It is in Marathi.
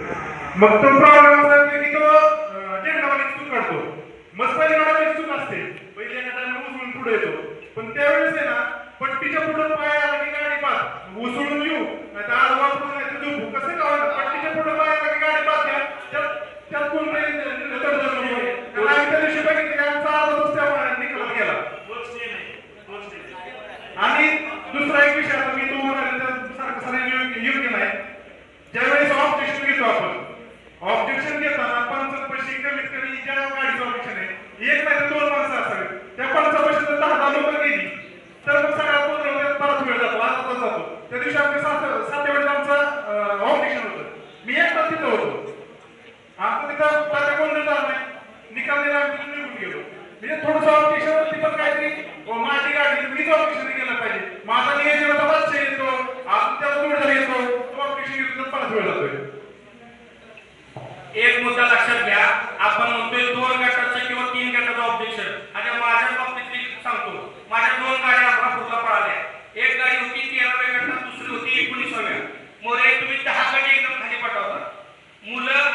मग तो प्रॉब्लेम असा येतो की तो झेंडावाली चूक काढतो. मग पहिली गाडी चूक असते. पहिले एका टाइम उचलून पुढे येतो. पण त्यावेळेस आहे ना पट्टीच्या पुढे पाय आला की गाडी पास. उचलून येऊ नाही तर आज वापरून नाही तर झोपू कसं का होईना, पट्टीच्या पुढे पाय आला की गाडी पास घ्या त्यात त्यात कोणतरी आम्ही त्या दिवशी बघितलं की आमचा तास त्या निकालात गेला. आणि दुसरा एक विषय आता मी तो म्हणाले तर सारखं सारखं योग्य नाही ज्यावेळेस ऑब्जेक्शन घेतो आपण ऑब्जेक्शन घेताना पंचांपाशी कमीत कमी ज्या गाडीचं ऑब्जेक्शन आहे एक नाही तर दोन माणसं असावी त्या पंचापाशी जर दहा दहा लोक गेली तर मग सगळ्यात गोंधळ बराच वेळ जातो अर्धा तास जातो त्या दिवशी आमच्या सात सात वेळेस आमचं ऑब्जेक्शन होतं. मी एकटाच तिथं होतो. आता तिथं त्याच्या गोंधळ झाला नाही निकाल दिला आम्ही तिथून निघून गेलो. म्हणजे थोडंसं ऑब्जेक्शन तिथं काहीतरी हो, माझी गाडी मीच ऑब्जेक्शन केलं पाहिजे. माझा नियोजन होता पाचशे येतो. अजून त्याचा जोडदार येतो. तो ऑब्जेक्शन घेतो तर पाच वेळ जातोय. एक मुद्दा लक्षात घ्या. आपण म्हणतोय दोन गटाचं किंवा तीन गटाचं ऑब्जेक्शन आता माझ्या बाबतीत सांगतो. माझ्या दोन गाड्या आपला पुढला पळाल्या. एक गाडी होती मुलं